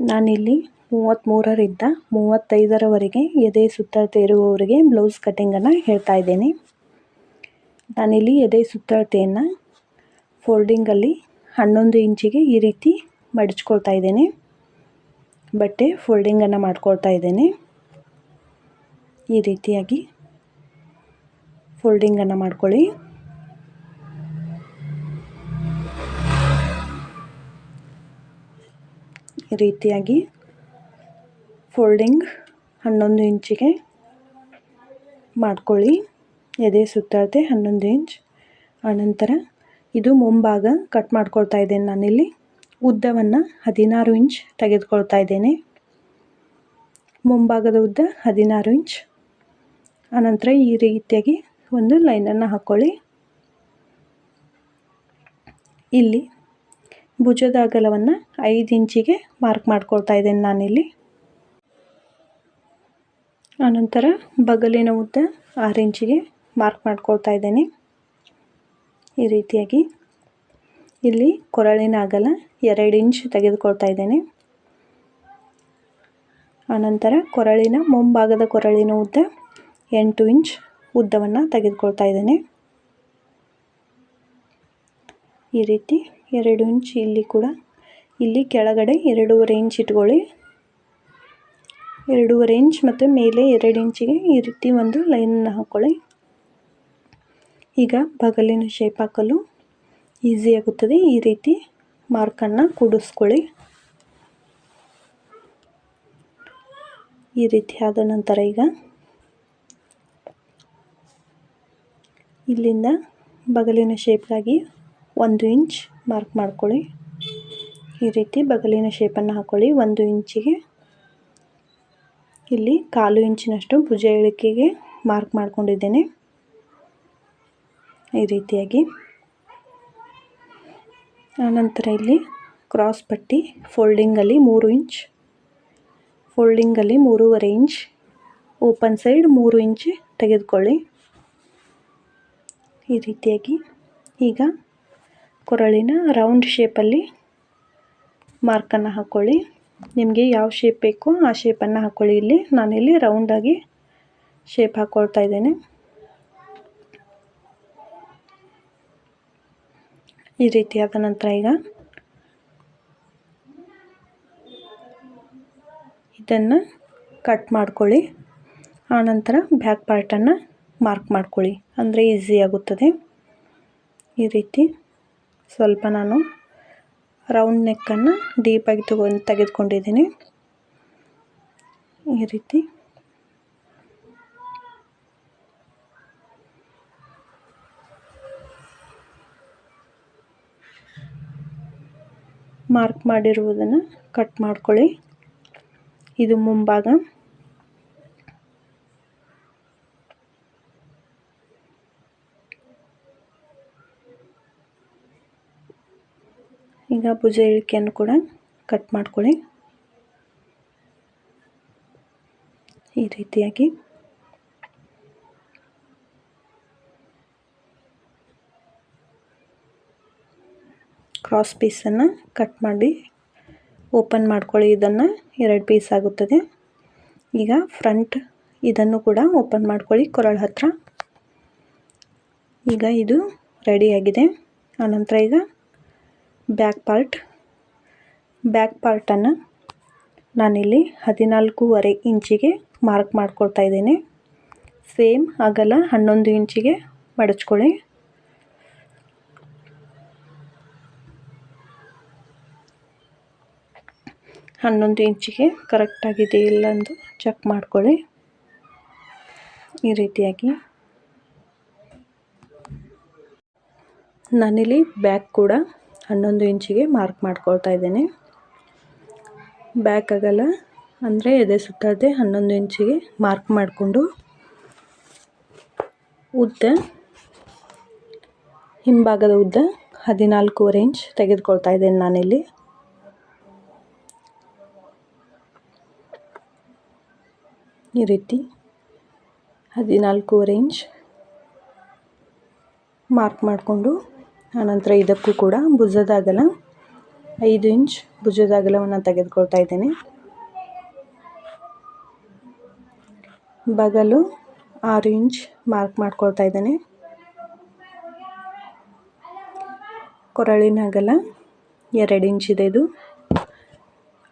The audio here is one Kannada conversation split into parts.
ನಾನಿಲ್ಲಿ ಮೂವತ್ತ್ಮೂರರಿಂದ ಮೂವತ್ತೈದರವರೆಗೆ ಎದೆ ಸುತ್ತಳತೆ ಇರುವವರಿಗೆ ಬ್ಲೌಸ್ ಕಟ್ಟಿಂಗನ್ನು ಹೇಳ್ತಾ ಇದ್ದೇನೆ. ನಾನಿಲ್ಲಿ ಎದೆ ಸುತ್ತಳತೆಯನ್ನು ಫೋಲ್ಡಿಂಗಲ್ಲಿ ಹನ್ನೊಂದು ಇಂಚಿಗೆ ಈ ರೀತಿ ಮಡಿಚ್ಕೊಳ್ತಾ ಇದ್ದೇನೆ. ಬಟ್ಟೆ ಫೋಲ್ಡಿಂಗನ್ನು ಮಾಡ್ಕೊಳ್ತಾ ಇದ್ದೇನೆ. ಈ ರೀತಿಯಾಗಿ ಫೋಲ್ಡಿಂಗನ್ನು ಮಾಡ್ಕೊಳ್ಳಿ. ರೀತಿಯಾಗಿ ಫೋಲ್ಡಿಂಗ್ ಹನ್ನೊಂದು ಇಂಚಿಗೆ ಮಾಡ್ಕೊಳ್ಳಿ. ಎದೆ ಸುತ್ತಳತೆ ಹನ್ನೊಂದು ಇಂಚ್. ಆನಂತರ ಇದು ಮುಂಭಾಗ ಕಟ್ ಮಾಡ್ಕೊಳ್ತಾ ಇದ್ದೇನೆ ನಾನಿಲ್ಲಿ. ಉದ್ದವನ್ನು ಹದಿನಾರು ಇಂಚ್ ತೆಗೆದುಕೊಳ್ತಾ ಇದ್ದೇನೆ. ಮುಂಭಾಗದ ಉದ್ದ ಹದಿನಾರು ಇಂಚ್. ಆನಂತರ ಈ ರೀತಿಯಾಗಿ ಒಂದು ಲೈನನ್ನು ಹಾಕ್ಕೊಳ್ಳಿ ಇಲ್ಲಿ ಭುಜದ ಅಗಲವನ್ನು ಐದು ಇಂಚಿಗೆ ಮಾರ್ಕ್ ಮಾಡ್ಕೊಳ್ತಾ ಇದ್ದೇನೆ ನಾನಿಲ್ಲಿ. ಆನಂತರ ಬಗಲಿನ ಉದ್ದ ಆರು ಇಂಚಿಗೆ ಮಾರ್ಕ್ ಮಾಡ್ಕೊಳ್ತಾ ಇದ್ದೇನೆ. ಈ ರೀತಿಯಾಗಿ ಇಲ್ಲಿ ಕೊರಳಿನ ಅಗಲ ಎರಡು ಇಂಚ್ ತೆಗೆದುಕೊಳ್ತಾ ಇದ್ದೇನೆ. ಆನಂತರ ಕೊರಳಿನ ಮುಂಭಾಗದ ಕೊರಳಿನ ಉದ್ದ ಎಂಟು ಇಂಚ್ ಉದ್ದವನ್ನು ತೆಗೆದುಕೊಳ್ತಾ ಇದ್ದೇನೆ. ಈ ರೀತಿ ಎರಡು ಇಂಚ್ ಇಲ್ಲಿ ಕೂಡ. ಇಲ್ಲಿ ಕೆಳಗಡೆ ಎರಡೂವರೆ ಇಂಚ್ ಇಟ್ಕೊಳ್ಳಿ. ಎರಡೂವರೆ ಇಂಚ್ ಮತ್ತು ಮೇಲೆ ಎರಡು ಇಂಚಿಗೆ ಈ ರೀತಿ ಒಂದು ಲೈನನ್ನು ಹಾಕ್ಕೊಳ್ಳಿ ಈಗ ಬಗಲಿನ ಶೇಪ್ ಹಾಕಲು ಈಸಿ ಆಗುತ್ತದೆ. ಈ ರೀತಿ ಮಾರ್ಕನ್ನು ಕೂಡಿಸ್ಕೊಳ್ಳಿ. ಈ ರೀತಿ ಆದ ನಂತರ ಈಗ ಇಲ್ಲಿಂದ ಬಗಲಿನ ಶೇಪ್ಗಾಗಿ ಒಂದು ಇಂಚ್ ಮಾರ್ಕ್ ಮಾಡ್ಕೊಳ್ಳಿ. ಈ ರೀತಿ ಬಗಲಿನ ಶೇಪನ್ನು ಹಾಕ್ಕೊಳ್ಳಿ ಒಂದು ಇಂಚಿಗೆ ಇಲ್ಲಿ ಕಾಲು ಇಂಚಿನಷ್ಟು ಭುಜ ಇಳಿಕೆಗೆ ಮಾರ್ಕ್ ಮಾಡಿಕೊಂಡಿದ್ದೇನೆ. ಈ ರೀತಿಯಾಗಿ. ಆನಂತರ ಇಲ್ಲಿ ಕ್ರಾಸ್ ಪಟ್ಟಿ ಫೋಲ್ಡಿಂಗಲ್ಲಿ ಮೂರು ಇಂಚ್ ಫೋಲ್ಡಿಂಗಲ್ಲಿ ಮೂರುವರೆ ಇಂಚ್ ಓಪನ್ ಸೈಡ್ ಮೂರು ಇಂಚ್ ತೆಗೆದುಕೊಳ್ಳಿ. ಈ ರೀತಿಯಾಗಿ ಈಗ ಕೊರಳಿನ ರೌಂಡ್ ಶೇಪಲ್ಲಿ ಮಾರ್ಕನ್ನು ಹಾಕ್ಕೊಳ್ಳಿ ನಿಮಗೆ ಯಾವ ಶೇಪ್ ಬೇಕೋ ಆ ಶೇಪನ್ನು ಹಾಕ್ಕೊಳ್ಳಿ ಇಲ್ಲಿ. ನಾನಿಲ್ಲಿ ರೌಂಡಾಗಿ ಶೇಪ್ ಹಾಕ್ಕೊಳ್ತಾ ಇದ್ದೇನೆ. ಈ ರೀತಿಯಾದ ನಂತರ ಈಗ ಇದನ್ನು ಕಟ್ ಮಾಡ್ಕೊಳ್ಳಿ. ಆನಂತರ ಬ್ಯಾಕ್ ಪಾರ್ಟನ್ನು ಮಾರ್ಕ್ ಮಾಡ್ಕೊಳ್ಳಿ. ಅಂದರೆ ಈಸಿ ಆಗುತ್ತದೆ. ಈ ರೀತಿ ಸ್ವಲ್ಪ ನಾನು ರೌಂಡ್ ನೆಕ್ಕನ್ನು ಡೀಪಾಗಿ ತಗೊಂಡು ತೆಗೆದುಕೊಂಡಿದ್ದೀನಿ. ಈ ರೀತಿ. ಮಾರ್ಕ್ ಮಾಡಿರುವುದನ್ನು ಕಟ್ ಮಾಡ್ಕೊಳ್ಳಿ. ಇದು ಮುಂಭಾಗ. ಈಗ ಭುಜ ಇಳಿಕೆಯನ್ನು ಕೂಡ ಕಟ್ ಮಾಡ್ಕೊಳ್ಳಿ. ಈ ರೀತಿಯಾಗಿ. ಕ್ರಾಸ್ ಪೀಸನ್ನು ಕಟ್ ಮಾಡಿ ಓಪನ್ ಮಾಡ್ಕೊಳ್ಳಿ. ಇದನ್ನು ಎರಡು ಪೀಸ್ ಆಗುತ್ತದೆ. ಈಗ ಫ್ರಂಟ್ ಇದನ್ನು ಕೂಡ ಓಪನ್ ಮಾಡ್ಕೊಳ್ಳಿ ಕೊರಳ ಹತ್ರ. ಈಗ ಇದು ರೆಡಿಯಾಗಿದೆ ಆನಂತರ ಈಗ ಬ್ಯಾಕ್ ಪಾರ್ಟ್. ಬ್ಯಾಕ್ ಪಾರ್ಟನ್ನು ನಾನಿಲ್ಲಿ ಹದಿನಾಲ್ಕೂವರೆ ಇಂಚಿಗೆ ಮಾರ್ಕ್ ಮಾಡ್ಕೊಳ್ತಾ ಇದ್ದೀನಿ. ಸೇಮ್ ಅಗಲ ಹನ್ನೊಂದು ಇಂಚಿಗೆ ಮಡಚ್ಕೊಳ್ಳಿ. ಹನ್ನೊಂದು ಇಂಚಿಗೆ ಕರೆಕ್ಟಾಗಿದೆ ಇಲ್ಲ ಎಂದು ಚೆಕ್ ಮಾಡ್ಕೊಳ್ಳಿ. ಈ ರೀತಿಯಾಗಿ. ನಾನಿಲ್ಲಿ ಬ್ಯಾಕ್ ಕೂಡ ಹನ್ನೊಂದು ಇಂಚಿಗೆ ಮಾರ್ಕ್ ಮಾಡ್ಕೊಳ್ತಾ ಇದ್ದೇನೆ. ಬ್ಯಾಕ್ ಆಗಲ್ಲ, ಅಂದರೆ ಎದೆ ಸುತ್ತದೆ ಹನ್ನೊಂದು ಇಂಚಿಗೆ ಮಾರ್ಕ್ ಮಾಡಿಕೊಂಡು ಉದ್ದ, ಹಿಂಭಾಗದ ಉದ್ದ ಹದಿನಾಲ್ಕೂವರೆ ಇಂಚ್ ತೆಗೆದುಕೊಳ್ತಾ ಇದ್ದೇನೆ ನಾನಿಲ್ಲಿ. ಈ ರೀತಿ ಹದಿನಾಲ್ಕೂವರೆ ಇಂಚ್ ಮಾರ್ಕ್ ಮಾಡಿಕೊಂಡು ಆನಂತರ ಇದಕ್ಕೂ ಕೂಡ ಭುಜದ ಐದು ಇಂಚ್ ಭುಜದ ಅಗಲವನ್ನು ತೆಗೆದುಕೊಳ್ತಾ ಇದ್ದೇನೆ. ಬಗಲು ಆರು ಇಂಚ್ ಮಾರ್ಕ್ ಮಾಡ್ಕೊಳ್ತಾ ಇದ್ದೇನೆ. ಕೊರಳಿನ ಅಗಲ ಎರಡು ಇಂಚ್ ಇದೆ ಇದು.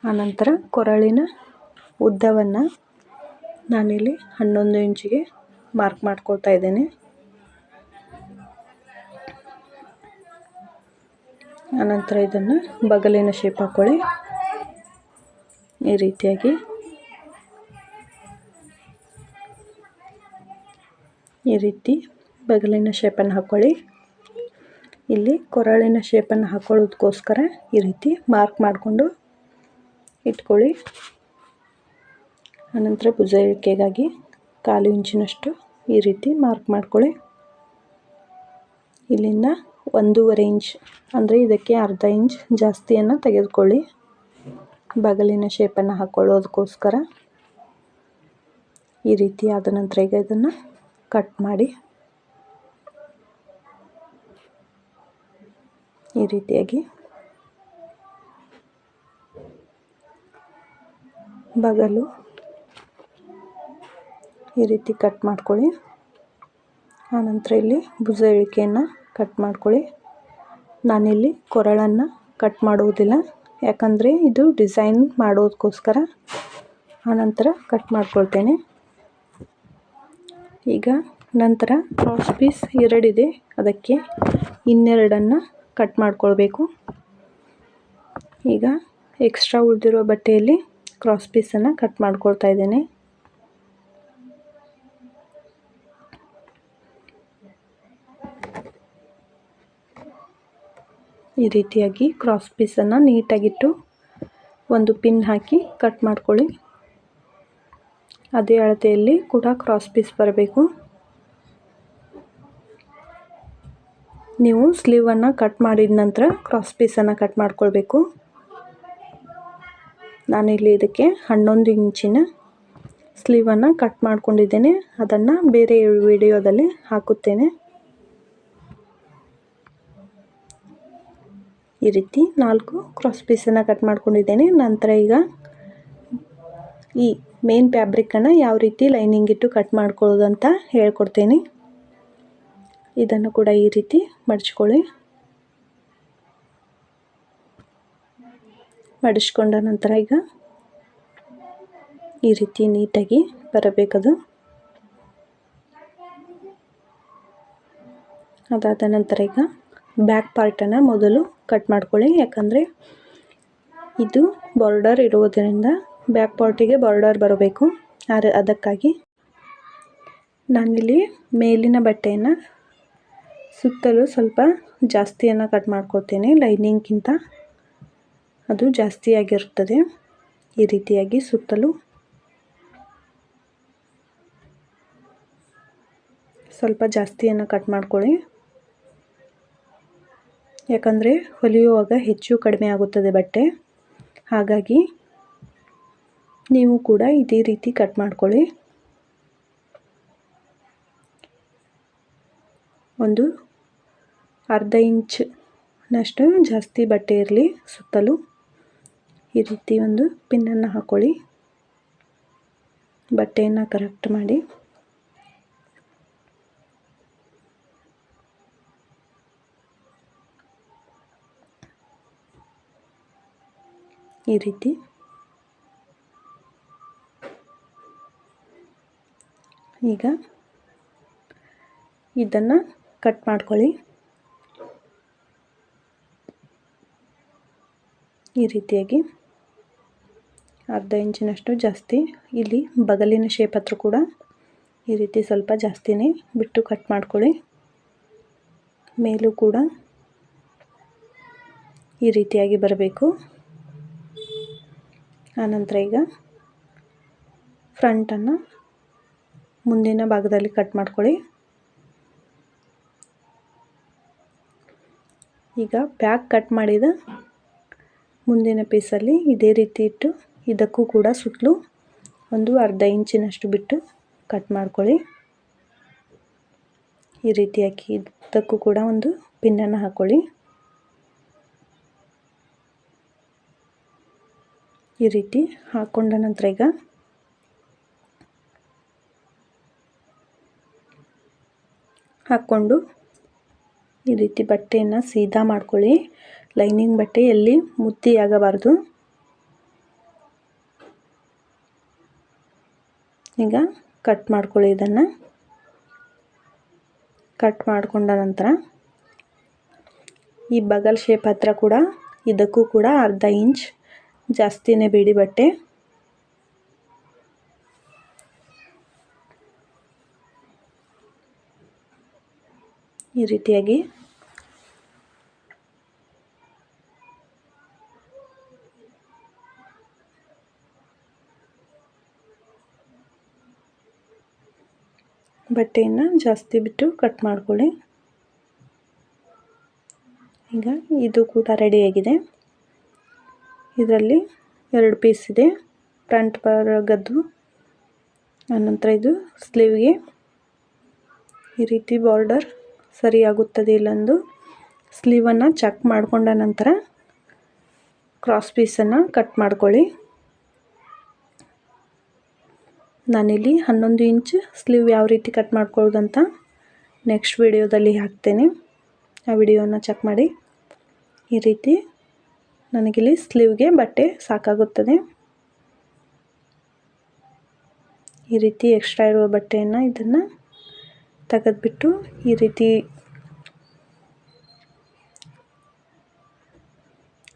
ಆನಂತರ ಕೊರಳಿನ ಉದ್ದವನ್ನು ನಾನಿಲ್ಲಿ ಹನ್ನೊಂದು ಇಂಚಿಗೆ ಮಾರ್ಕ್ ಮಾಡ್ಕೊಳ್ತಾ ಇದ್ದೇನೆ. ಆನಂತರ ಇದನ್ನು ಬಗಲಿನ ಶೇಪ್ ಹಾಕ್ಕೊಳ್ಳಿ ಈ ರೀತಿಯಾಗಿ. ಈ ರೀತಿ ಬಗಲಿನ ಶೇಪನ್ನು ಹಾಕ್ಕೊಳ್ಳಿ ಇಲ್ಲಿ ಕೊರಳಿನ ಶೇಪನ್ನು ಹಾಕ್ಕೊಳ್ಳೋದಕ್ಕೋಸ್ಕರ ಈ ರೀತಿ ಮಾರ್ಕ್ ಮಾಡಿಕೊಂಡು ಇಟ್ಕೊಳ್ಳಿ. ಆನಂತರ ಭುಜ ಇಳಿಕೆಗಾಗಿ ಕಾಲು ಇಂಚಿನಷ್ಟು ಈ ರೀತಿ ಮಾರ್ಕ್ ಮಾಡ್ಕೊಳ್ಳಿ. ಇಲ್ಲಿಂದ ಒಂದೂವರೆ ಇಂಚ್. ಅಂದರೆ ಇದಕ್ಕೆ ಅರ್ಧ ಇಂಚ್ ಜಾಸ್ತಿಯನ್ನು ತೆಗೆದುಕೊಳ್ಳಿ. ಬಗಲಿನ ಶೇಪನ್ನು ಹಾಕ್ಕೊಳ್ಳೋದಕ್ಕೋಸ್ಕರ ಈ ರೀತಿ ಆದ ನಂತರ ಈಗ ಇದನ್ನು ಕಟ್ ಮಾಡಿ ಈ ರೀತಿಯಾಗಿ ಬಗಲು ಈ ರೀತಿ ಕಟ್ ಮಾಡ್ಕೊಳ್ಳಿ. ಆನಂತರ ಇಲ್ಲಿ ಭುಜ ಇಳಿಕೆಯನ್ನು ಕಟ್ ಮಾಡ್ಕೊಳ್ಳಿ. ನಾನಿಲ್ಲಿ ಕೊರಳನ್ನು ಕಟ್ ಮಾಡುವುದಿಲ್ಲ. ಯಾಕಂದರೆ ಇದು ಡಿಸೈನ್ ಮಾಡೋದಕ್ಕೋಸ್ಕರ ಆನಂತರ ಕಟ್ ಮಾಡ್ಕೊಳ್ತೇನೆ. ಈಗ ನಂತರ ಕ್ರಾಸ್ ಪೀಸ್ ಎರಡಿದೆ. ಅದಕ್ಕೆ ಇನ್ನೆರಡನ್ನು ಕಟ್ ಮಾಡ್ಕೊಳ್ಬೇಕು. ಈಗ ಎಕ್ಸ್ಟ್ರಾ ಉಳಿದಿರೋ ಬಟ್ಟೆಯಲ್ಲಿ ಕ್ರಾಸ್ ಪೀಸನ್ನು ಕಟ್ ಮಾಡ್ಕೊಳ್ತಾ ಇದ್ದೇನೆ. ಈ ರೀತಿಯಾಗಿ ಕ್ರಾಸ್ ಪೀಸನ್ನು ನೀಟಾಗಿಟ್ಟು ಒಂದು ಪಿನ್ ಹಾಕಿ ಕಟ್ ಮಾಡ್ಕೊಳ್ಳಿ. ಅದೇ ಅಳತೆಯಲ್ಲಿ ಕೂಡ ಕ್ರಾಸ್ ಪೀಸ್ ಬರಬೇಕು. ನೀವು ಸ್ಲೀವನ್ನು ಕಟ್ ಮಾಡಿದ ನಂತರ ಕ್ರಾಸ್ ಪೀಸನ್ನು ಕಟ್ ಮಾಡ್ಕೊಳ್ಬೇಕು. ನಾನಿಲ್ಲಿ ಇದಕ್ಕೆ ಹನ್ನೊಂದು ಇಂಚಿನ ಸ್ಲೀವನ್ನು ಕಟ್ ಮಾಡ್ಕೊಂಡಿದ್ದೇನೆ. ಅದನ್ನು ಬೇರೆ ವಿಡಿಯೋದಲ್ಲಿ ಹಾಕುತ್ತೇನೆ. ಈ ರೀತಿ ನಾಲ್ಕು ಕ್ರಾಸ್ ಪೀಸನ್ನು ಕಟ್ ಮಾಡ್ಕೊಂಡಿದ್ದೇನೆ. ನಂತರ ಈಗ ಈ ಮೇನ್ ಫ್ಯಾಬ್ರಿಕ್ಕನ್ನು ಯಾವ ರೀತಿ ಲೈನಿಂಗ್ ಇಟ್ಟು ಕಟ್ ಮಾಡ್ಕೊಳ್ಳೋದು ಅಂತ ಹೇಳ್ಕೊಡ್ತೇನೆ. ಇದನ್ನು ಕೂಡ ಈ ರೀತಿ ಮಡಚ್ಕೊಳ್ಳಿ. ಮಡಿಸ್ಕೊಂಡ ನಂತರ ಈಗ ಈ ರೀತಿ ನೀಟಾಗಿ ಬರಬೇಕದು. ಅದಾದ ನಂತರ ಈಗ ಬ್ಯಾಕ್ ಪಾರ್ಟನ್ನು ಮೊದಲು ಕಟ್ ಮಾಡ್ಕೊಳ್ಳಿ. ಯಾಕಂದರೆ ಇದು ಬಾರ್ಡರ್ ಇರುವುದರಿಂದ ಬ್ಯಾಕ್ ಪಾರ್ಟಿಗೆ ಬಾರ್ಡರ್ ಬರಬೇಕು. ಅದಕ್ಕಾಗಿ ನಾನಿಲ್ಲಿ ಮೇಲಿನ ಬಟ್ಟೆಯನ್ನು ಸುತ್ತಲೂ ಸ್ವಲ್ಪ ಜಾಸ್ತಿಯನ್ನು ಕಟ್ ಮಾಡ್ಕೊಳ್ತೇನೆ. ಲೈನಿಂಗ್ಗಿಂತ ಅದು ಜಾಸ್ತಿಯಾಗಿರುತ್ತದೆ ಈ ರೀತಿಯಾಗಿ ಸುತ್ತಲೂ ಸ್ವಲ್ಪ ಜಾಸ್ತಿಯನ್ನು ಕಟ್ ಮಾಡ್ಕೊಳ್ಳಿ. ಯಾಕಂದರೆ ಹೊಲಿಯುವಾಗ ಹೆಚ್ಚು ಕಡಿಮೆ ಆಗುತ್ತದೆ ಬಟ್ಟೆ. ಹಾಗಾಗಿ ನೀವು ಕೂಡ ಇದೇ ರೀತಿ ಕಟ್ ಮಾಡ್ಕೊಳ್ಳಿ. ಒಂದು ಅರ್ಧ ಇಂಚ್ನಷ್ಟು ಜಾಸ್ತಿ ಬಟ್ಟೆ ಇರಲಿ ಸುತ್ತಲೂ. ಈ ರೀತಿ ಒಂದು ಪಿನ್ನನ್ನು ಹಾಕ್ಕೊಳ್ಳಿ ಬಟ್ಟೆಯನ್ನು ಕರೆಕ್ಟ್ ಮಾಡಿ. ಈ ರೀತಿ. ಈಗ ಇದನ್ನು ಕಟ್ ಮಾಡ್ಕೊಳ್ಳಿ. ಈ ರೀತಿಯಾಗಿ ಅರ್ಧ ಇಂಚಿನಷ್ಟು ಜಾಸ್ತಿ, ಇಲ್ಲಿ ಬಗಲಿನ ಶೇಪ್ ಹತ್ರ ಕೂಡ ಈ ರೀತಿ ಸ್ವಲ್ಪ ಜಾಸ್ತಿನೇ ಬಿಟ್ಟು ಕಟ್ ಮಾಡ್ಕೊಳ್ಳಿ. ಮೇಲೂ ಕೂಡ ಈ ರೀತಿಯಾಗಿ ಬರಬೇಕು. ಆನಂತರ ಈಗ ಫ್ರಂಟನ್ನು ಮುಂದಿನ ಭಾಗದಲ್ಲಿ ಕಟ್ ಮಾಡ್ಕೊಳ್ಳಿ. ಈಗ ಬ್ಯಾಕ್ ಕಟ್ ಮಾಡಿದ ಮುಂದಿನ ಪೀಸಲ್ಲಿ ಇದೇ ರೀತಿ ಇಟ್ಟು ಇದಕ್ಕೂ ಕೂಡ ಸುತ್ತಲೂ ಒಂದು ಅರ್ಧ ಇಂಚಿನಷ್ಟು ಬಿಟ್ಟು ಕಟ್ ಮಾಡ್ಕೊಳ್ಳಿ. ಈ ರೀತಿಯಾಗಿ ಇದಕ್ಕೂ ಕೂಡ ಒಂದು ಪಿನ್ನನ್ನು ಹಾಕ್ಕೊಳ್ಳಿ ಈ ರೀತಿ ಹಾಕ್ಕೊಂಡ ನಂತರ ಈಗ ಹಾಕ್ಕೊಂಡು ಈ ರೀತಿ ಬಟ್ಟೆಯನ್ನು ಸೀದಾ ಮಾಡ್ಕೊಳ್ಳಿ. ಲೈನಿಂಗ್ ಬಟ್ಟೆ ಎಲ್ಲಿ ಮುತ್ತಿ ಆಗಬಾರ್ದು ಈಗ ಕಟ್ ಮಾಡ್ಕೊಳ್ಳಿ ಇದನ್ನು. ಕಟ್ ಮಾಡಿಕೊಂಡ ನಂತರ ಈ ಬಗಲ್ ಶೇಪ್ ಹತ್ರ ಕೂಡ ಇದಕ್ಕೂ ಕೂಡ ಅರ್ಧ ಇಂಚ್ ಜಾಸ್ತಿನೇ ಬಿಡಿ ಬಟ್ಟೆ. ಈ ರೀತಿಯಾಗಿ. ಬಟ್ಟೆಯನ್ನು ಜಾಸ್ತಿ ಬಿಟ್ಟು ಕಟ್ ಮಾಡ್ಕೊಳ್ಳಿ. ಈಗ ಇದು ಕೂಡ ರೆಡಿಯಾಗಿದೆ ಇದರಲ್ಲಿ ಎರಡು ಪೀಸ್ ಇದೆ. ಫ್ರಂಟ್ ಗದ್ದು, ಆನಂತರ ಇದು ಸ್ಲೀವ್ಗೆ ಈ ರೀತಿ ಬಾರ್ಡರ್ ಸರಿಯಾಗುತ್ತದೆ ಇಲ್ಲೊಂದು ಸ್ಲೀವನ್ನು ಚೆಕ್ ಮಾಡಿಕೊಂಡ ನಂತರ ಕ್ರಾಸ್ ಪೀಸನ್ನು ಕಟ್ ಮಾಡ್ಕೊಳ್ಳಿ. ನಾನಿಲ್ಲಿ ಹನ್ನೊಂದು ಇಂಚ್ ಸ್ಲೀವ್ ಯಾವ ರೀತಿ ಕಟ್ ಮಾಡ್ಕೊಳ್ಳೋದಂತ ನೆಕ್ಸ್ಟ್ ವಿಡಿಯೋದಲ್ಲಿ ಹಾಕ್ತೇನೆ. ಆ ವಿಡಿಯೋನ ಚೆಕ್ ಮಾಡಿ. ಈ ರೀತಿ ನನಗಿಲ್ಲಿ ಸ್ಲೀವ್ಗೆ ಬಟ್ಟೆ ಸಾಕಾಗುತ್ತದೆ. ಈ ರೀತಿ ಎಕ್ಸ್ಟ್ರಾ ಇರುವ ಬಟ್ಟೆಯನ್ನು ಇದನ್ನು ತೆಗೆದುಬಿಟ್ಟು ಈ ರೀತಿ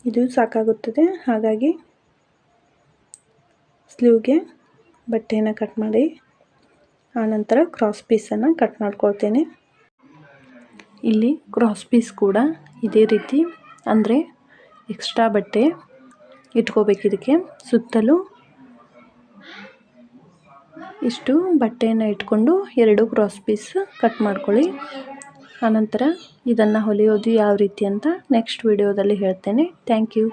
ಇದು ಸಾಕಾಗುತ್ತದೆ. ಹಾಗಾಗಿ ಸ್ಲೀವ್ಗೆ ಬಟ್ಟೆಯನ್ನು ಕಟ್ ಮಾಡಿ ಆನಂತರ ಕ್ರಾಸ್ ಪೀಸನ್ನು ಕಟ್ ಮಾಡ್ಕೊಳ್ತೇನೆ. ಇಲ್ಲಿ ಕ್ರಾಸ್ ಪೀಸ್ ಕೂಡ ಇದೇ ರೀತಿ, ಅಂದರೆ ಎಕ್ಸ್ಟ್ರಾ ಬಟ್ಟೆ ಇಟ್ಕೋಬೇಕು ಇದಕ್ಕೆ. ಸುತ್ತಲೂ ಇಷ್ಟು ಬಟ್ಟೆಯನ್ನು ಇಟ್ಕೊಂಡು ಎರಡು ಕ್ರಾಸ್ ಪೀಸ್ ಕಟ್ ಮಾಡ್ಕೊಳ್ಳಿ. ಆನಂತರ ಇದನ್ನು ಹೊಲಿಯೋದು ಯಾವ ರೀತಿ ಅಂತ ನೆಕ್ಸ್ಟ್ ವಿಡಿಯೋದಲ್ಲಿ ಹೇಳ್ತೇನೆ. Thank you